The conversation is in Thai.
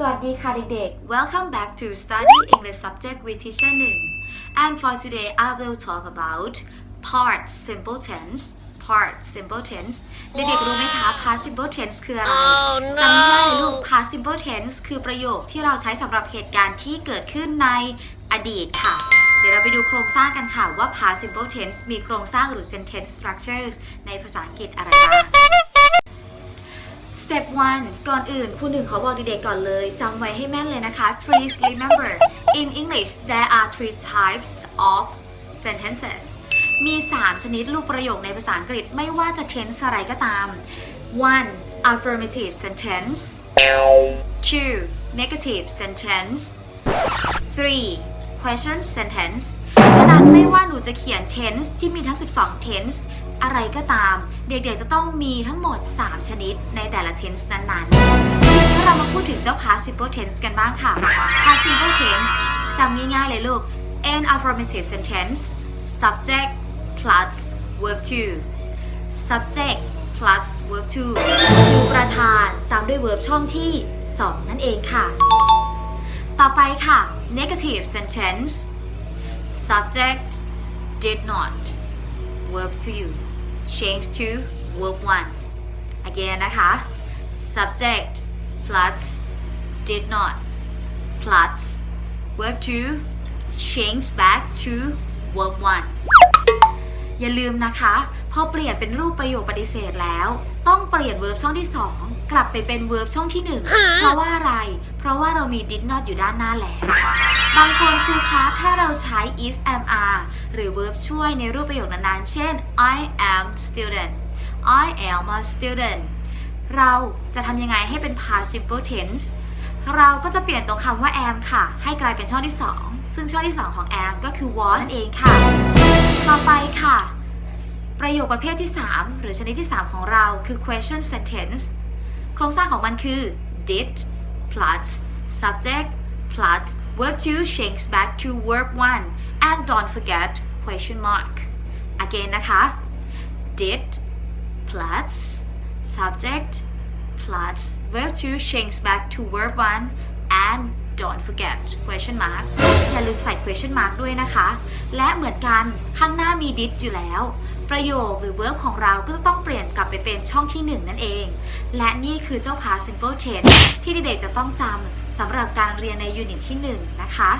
ดีค่ะเด็กๆ Welcome back to Study English Subject with Teacher 1 and for today I will talk about part simple tense part simple tense เด็กๆรู้ไหมคะ part simple tense คืออะไรจำได้ลูก past simple tense คือประโยคที่เราใช้สำหรับเหตุการณ์ที่เกิดขึ้นในอดีตค่ะ เดี๋ยวเราไปดูโครงสร้างกันค่ะว่า past simple tense มีโครงสร้างหรือ sentence structures ในภาษาอังกฤษอะไรบ้าง Step 1ก่อนอื่นครูหนึ่งเขาบอกเด็กๆก่อนเลยจำไว้ให้แม่นเลยนะคะ Please remember in English there are three types of sentences มี 3 ชนิดลูกประโยคในภาษาอังกฤษไม่ว่าจะ tense อะไรก็ตาม 1. affirmative sentence 2. negative sentence 3. Question sentence ฉะนั้นไม่ว่าหนูจะเขียน tense ที่มีทั้ง 12 tense อะไรก็ตาม เด็กๆจะต้องมีทั้งหมด 3 ชนิดในแต่ละ tense นั้นๆ ทีนี้เรามาพูดถึงเจ้า past simple tense กันบ้างค่ะ past simple tense จำง่ายๆเลยลูก an affirmative sentence subject plus verb to subject plus verb to คือประธานตามด้วย verb ช่องที่ 2 นั่นเองค่ะ ต่อไปค่ะ negative sentence subject did not verb to you change to verb 1 again นะคะ subject plus did not plus verb 2 change back to verb 1 อย่าลืมนะคะ พอเปลี่ยนเป็นรูปประโยคปฏิเสธแล้ว ต้องเปลี่ยน verb ช่องที่ 2 กลับไปเป็น verb ช่องที่ 1 เพราะว่าอะไร เพราะว่าเรามี did not อยู่ด้านหน้าแล้ว บางคนครูคะถ้าเราใช้ is am are หรือ verb ช่วยในรูปประโยคนั้นๆ เช่น I am student I am a student เราจะทำยังไงให้เป็น past simple tense เราก็จะเปลี่ยนตรงคำว่า am ค่ะ ให้กลายเป็นช่องที่ 2 ซึ่งช่องที่ 2 ของ am ก็คือ was เองค่ะ ต่อไปค่ะ ประโยคประเภทที่ 3 หรือชนิดที่ 3 ของเราคือ question sentence โครงสร้างของมันคือ did plus subject plus verb 2 change back to verb 1 and don't forget question mark again นะคะ did plus subject plus verb 2 change back to verb 1 and don't forget question mark อย่าลืมใส่ question mark ด้วยนะคะ และเหมือนกันข้างหน้ามี did อยู่แล้ว ประโยคหรือ verb ของเราก็จะต้องเปลี่ยนกลับไปเป็นช่องที่ 1 นั่นเอง และนี่คือเจ้า past simple tense ที่เด็กๆจะต้องจำสำหรับการเรียนในยูนิตที่ 1 นะคะ